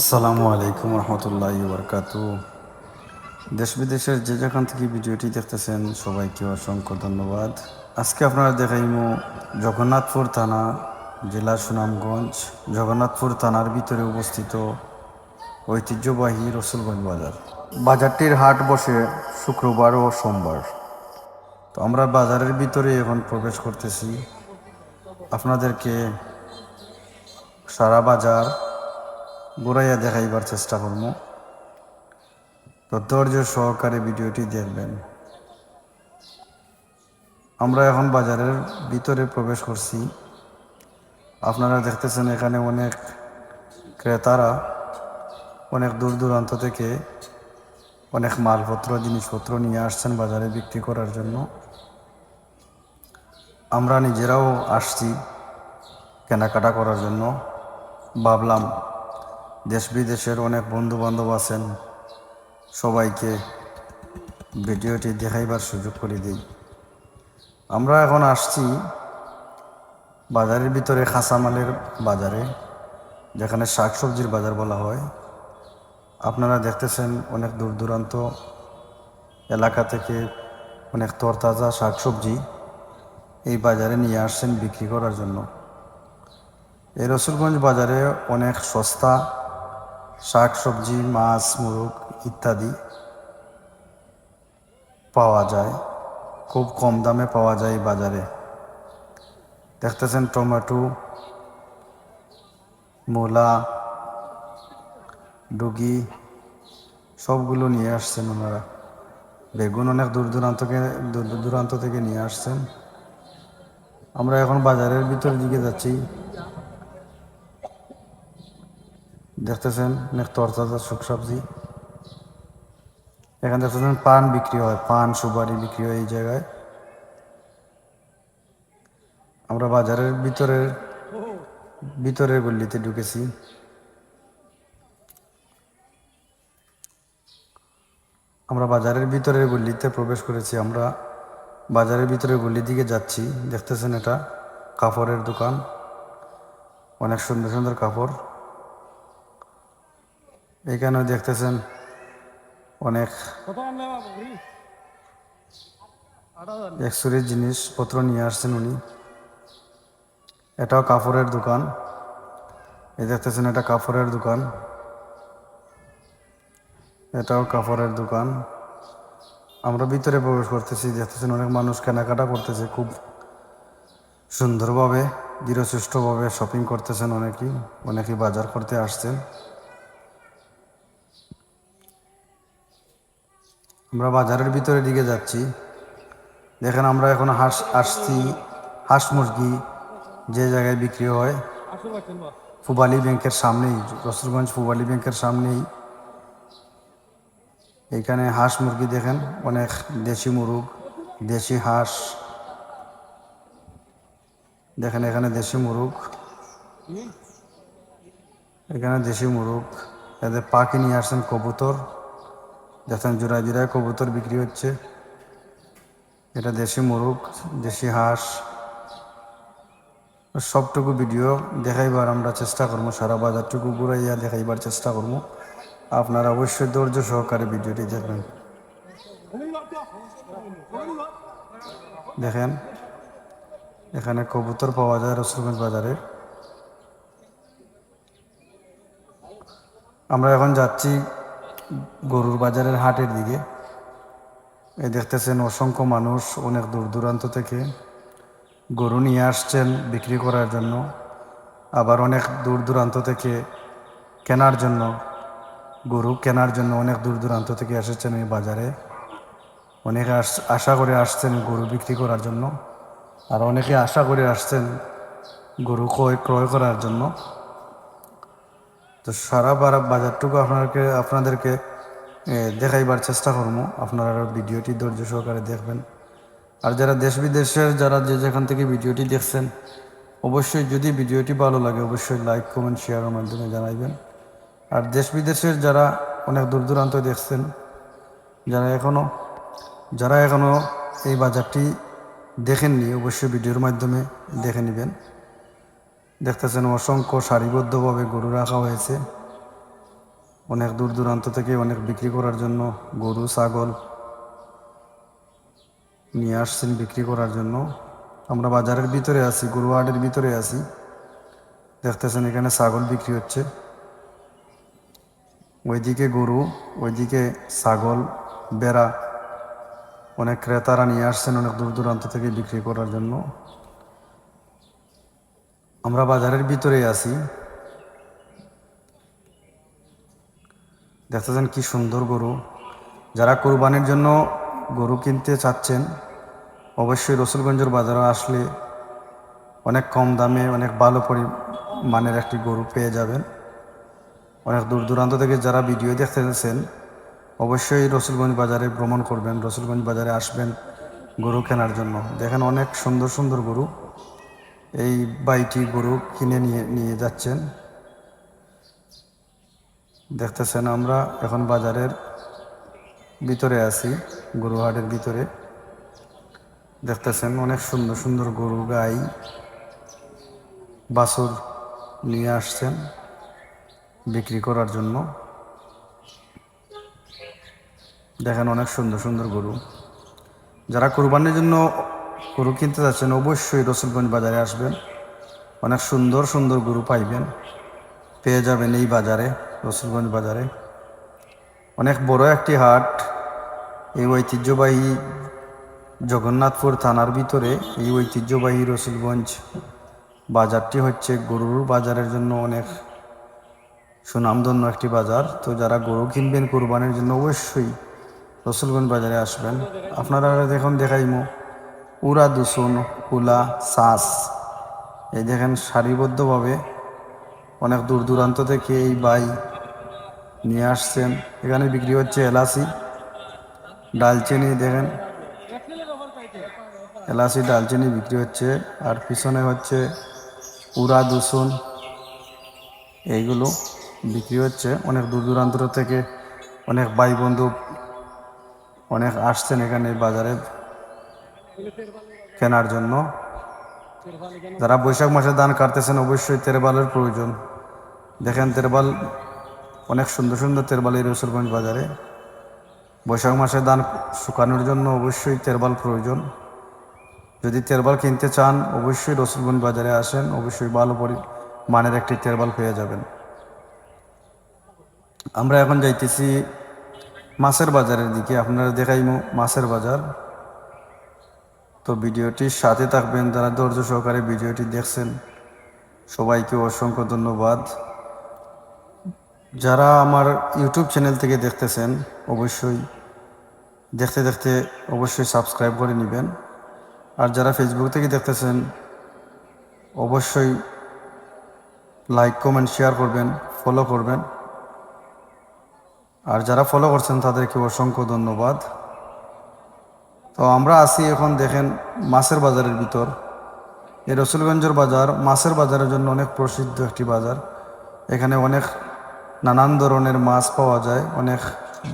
আসসালামু আলাইকুম রহমতুল্লাহ বরকাত দেশ বিদেশের যে যেখান থেকে ভিডিওটি দেখতেছেন, সবাইকে অসংখ্য ধন্যবাদ। আজকে আপনারা দেখাইমু জগন্নাথপুর থানা জেলা সুনামগঞ্জ। জগন্নাথপুর থানার ভিতরে অবস্থিত ঐতিহ্যবাহী রসুলগঞ্জ বাজার। বাজারটির হাট বসে শুক্রবার ও সোমবার। তো আমরা বাজারের ভিতরে এখন প্রবেশ করতেছি। আপনাদেরকে সারা বাজার ঘুরাইয়া দেখাইবার চেষ্টা করব তো ধৈর্য সহকারে ভিডিওটি দেখবেন। আমরা এখন বাজারের ভিতরে প্রবেশ করছি। আপনারা দেখতেছেন এখানে অনেক ক্রেতারা অনেক দূর দূরান্ত থেকে অনেক মালপত্র, জিনিসপত্র নিয়ে আসছেন বাজারে বিক্রি করার জন্য। আমরা নিজেরাও আসছি কেনাকাটা করার জন্য। ভাবলাম দেশ বিদেশের অনেক বন্ধু বান্ধব আছেন। সবাইকে ভিডিওটি দেখাইবার সুযোগ করে দিই। আমরা এখন আসছি বাজারের ভিতরে খাসামালের বাজারে, যেখানে শাকসবজির বাজার বলা হয়। আপনারা দেখতেছেন অনেক দূর দূরান্ত এলাকা থেকে অনেক তরতাজা শাকসবজি এই বাজারে নিয়ে আসছেন বিক্রি করার জন্য। এই রসুলগঞ্জ বাজারে অনেক সস্তা শাক সবজি, মাছ, মুরগ ইত্যাদি পাওয়া যায়। খুব কম দামে পাওয়া যায় বাজারে। দেখতেছেন টমেটো, মূলা, ডুগি, সবগুলো নিয়ে আসছেন ওনারা। বেগুন অনেক দূর দূরান্তকে দূর দূরান্ত থেকে নিয়ে আসছেন। আমরা এখন বাজারের ভিতর দিকে যাচ্ছি। দেখতেছেন অনেক তরতাজা সুখ সবজি। এখানে দেখতেছেন পান বিক্রি হয়, পান, সুপারি বিক্রি হয় এই জায়গায়। আমরা বাজারের ভিতরের ভিতরের গল্লিতে ঢুকেছি। আমরা বাজারের ভিতরের গল্লিতে প্রবেশ করেছি, আমরা বাজারের ভিতরে গল্লির দিকে যাচ্ছি। দেখতেছেন এটা কাপড়ের দোকান। অনেক সুন্দর সুন্দর কাপড়। এখানে দেখতেছেন অনেক একশোরের জিনিসপত্র নিয়ে আসছেন উনি। এটাও কাপড়ের দোকান। এই দেখতেছেন এটা কাপড়ের দোকান। এটাও কাপড়ের দোকান। আমরা ভিতরে প্রবেশ করতেছি, দেখতেছেন অনেক মানুষ কেনাকাটা করতেছে খুব সুন্দরভাবে, দৃঢ়সুষ্ঠভাবে শপিং করতেছেন অনেকেই। অনেকেই বাজার করতে আসছেন। আমরা বাজারের ভিতরে দিকে যাচ্ছি। দেখেন আমরা এখন হাঁস, আসছি, হাঁস মুরগি যে জায়গায় বিক্রি হয়। ফুবালি ব্যাংকের সামনেই, রসুলগঞ্জ ফুবালি ব্যাংকের সামনেই। এইখানে হাঁস মুরগি দেখেন, অনেক দেশি মুরগ, দেশি হাঁস। দেখেন এখানে দেশি মুরগ। এখানে দেশি মুরগ। এদের পাখি নিয়ে আসছেন কবুতর। দেখেন জোড়ায় জোড়ায় কবুতর বিক্রি হচ্ছে। এটা দেশি মুরগ, দেশি হাঁস। সবটুকু ভিডিও দেখাইবার আমরা চেষ্টা করব সারা বাজারটুকু ঘুরাইয়া দেখাইবার চেষ্টা করব আপনারা অবশ্যই ধৈর্য সহকারে ভিডিওটি দেখবেন। দেখেন, এখানে কবুতর পাওয়া যায় রসুলগঞ্জ বাজারে। আমরা এখন যাচ্ছি গরুর বাজারের হাটের দিকে এই দেখতেছেন অসংখ্য মানুষ অনেক দূর দূরান্ত থেকে গরু নিয়ে আসছেন বিক্রি করার জন্য। আবার অনেক দূর দূরান্ত থেকে কেনার জন্য, গরু কেনার জন্য অনেক দূর দূরান্ত থেকে এসেছেন এই বাজারে। অনেকে আশা করে আসছেন গরু বিক্রি করার জন্য, আর অনেকে আশা করে আসছেন গরু ক্রয় ক্রয় করার জন্য। তো সারা বাজারটুকু আপনাকে আপনাদেরকে দেখাইবার চেষ্টা করব। আপনারা ভিডিওটি ধৈর্য সহকারে দেখবেন। আর যারা দেশ বিদেশের, যারা যে যেখান থেকে ভিডিওটি দেখছেন, অবশ্যই যদি ভিডিওটি ভালো লাগে, অবশ্যই লাইক, কমেন্ট শেয়ারের মাধ্যমে জানাইবেন। আর দেশ বিদেশের যারা অনেক দূর দূরান্ত দেখছেন, যারা এখনও যারা এখনও এই বাজারটি দেখেননি, অবশ্যই ভিডিওর মাধ্যমে দেখে নেবেন। দেখতেছেন অসংখ্য সারিবদ্ধভাবে গরু রাখা হয়েছে। অনেক দূর দূরান্ত থেকে অনেক বিক্রি করার জন্য গরু, ছাগল নিয়ে আসছেন বিক্রি করার জন্য। আমরা বাজারের ভিতরে আছি, গরু হাটের ভিতরে আছি। দেখতেছেন এখানে ছাগল বিক্রি হচ্ছে। ওইদিকে গরু, ওইদিকে ছাগল, বেড়া, অনেক ক্রেতারা নিয়ে আসছেন অনেক দূর দূরান্ত থেকে বিক্রি করার জন্য। আমরা বাজারের ভিতরে আছি। দেখতেছেন কি সুন্দর গরু। যারা কোরবানির জন্য গরু কিনতে চাচ্ছেন, অবশ্যই রসুলগঞ্জের বাজারে আসলে অনেক কম দামে, অনেক ভালো পরিমাণের একটি গরু পেয়ে যাবেন। অনেক দূর দূরান্ত থেকে যারা ভিডিও দেখতে চাচ্ছেন অবশ্যই রসুলগঞ্জ বাজারে ভ্রমণ করবেন, রসুলগঞ্জ বাজারে আসবেন গরু কেনার জন্য। দেখেন অনেক সুন্দর সুন্দর গরু। এই বাইটি গরু কিনে নিয়ে নিয়ে যাচ্ছেন। দেখতেছেন আমরা এখন বাজারের ভিতরে আছি গরুহাটের ভিতরে। দেখতেছেন অনেক সুন্দর সুন্দর গরু, গাই, বাছুর নিয়ে আসছেন বিক্রি করার জন্য। দেখেন অনেক সুন্দর সুন্দর গরু। যারা কোরবানির জন্য গরু কিনতে যাচ্ছেন, অবশ্যই রসুলগঞ্জ বাজারে আসবেন। অনেক সুন্দর সুন্দর গরু পাইবেন। পেয়ে যাবেন এই বাজারে, রসুলগঞ্জ বাজারে। অনেক বড় একটি হাট। এই ঐতিহ্যবাহী জগন্নাথপুর থানার ভিতরে এই ঐতিহ্যবাহী রসুলগঞ্জ বাজারটি হচ্ছে গরুর বাজারের জন্য অনেক সুনামধন্য একটি বাজার। তো যারা গরু কিনবেন কোরবানির জন্য অবশ্যই রসুলগঞ্জ বাজারে আসবেন। আপনারা দেখুন, দেখাইমো। উড়া দুসুন কুলা শ্বাস এই দেখেন সারিবদ্ধভাবে অনেক দূর দূরান্ত থেকে এই বাই নিয়ে আসছেন। এখানে বিক্রি হচ্ছে এলাচি ডালচিনি দেখেন। এলাচি ডালচিনি বিক্রি হচ্ছে। আর পিছনে হচ্ছে উড়া দূষণ এইগুলো বিক্রি হচ্ছে। অনেক দূর দূরান্ত থেকে অনেক ভাই বন্ধু অনেক আসছেন এখানে বাজারে। কেনার জন্য। যারা বৈশাখ মাসে ধান কাটতেছেন, অবশ্যই তেরবালের প্রয়োজন। দেখেন, তেরবাল অনেক সুন্দর সুন্দর তেরবাল এই রসুলগঞ্জ বাজারে। বৈশাখ মাসে ধান শুকানোর জন্য অবশ্যই তেরবাল প্রয়োজন। যদি তেরবাল কিনতে চান, অবশ্যই রসুলগঞ্জ বাজারে আসেন। অবশ্যই ভালো পরি মানের একটি তেরবাল পেয়ে যাবেন। আমরা এখন যাইতেছি মাছের বাজারের দিকে। আপনারা দেখাইমো মাছের বাজার। তো ভিডিওটির সাথে থাকবেন যারা ধৈর্য সহকারে ভিডিওটি দেখছেন। সবাইকে অসংখ্য ধন্যবাদ। যারা আমার ইউটিউব চ্যানেল থেকে দেখতেছেন, অবশ্যই দেখতে দেখতে অবশ্যই সাবস্ক্রাইব করে নেবেন। আর যারা ফেসবুক থেকে দেখতেছেন, অবশ্যই লাইক, কমেন্ট, শেয়ার করবেন, ফলো করবেন। আর যারা ফলো করছেন, তাদেরকে অসংখ্য ধন্যবাদ। তো আমরা আসি এখন দেখেন মাছের বাজারের ভিতর। এই রসুলগঞ্জের বাজার, মাছের বাজারের জন্য অনেক প্রসিদ্ধ একটি বাজার। এখানে অনেক নানান ধরনের মাছ পাওয়া যায়, অনেক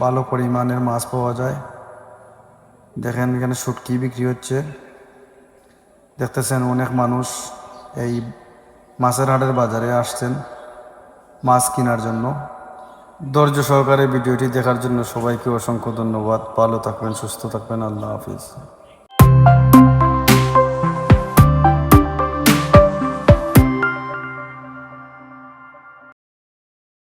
ভালো পরিমাণের মাছ পাওয়া যায়। দেখেন এখানে শুটকি বিক্রি হচ্ছে। দেখতেছেন অনেক মানুষ এই মাছের হাটের বাজারে আসছেন মাছ কেনার জন্য। ধৈর্য সহকারে ভিডিওটি দেখার জন্য সবাইকে অসংখ্য ধন্যবাদ। ভালো থাকবেন সুস্থ থাকবেন। আল্লাহ হাফিজ।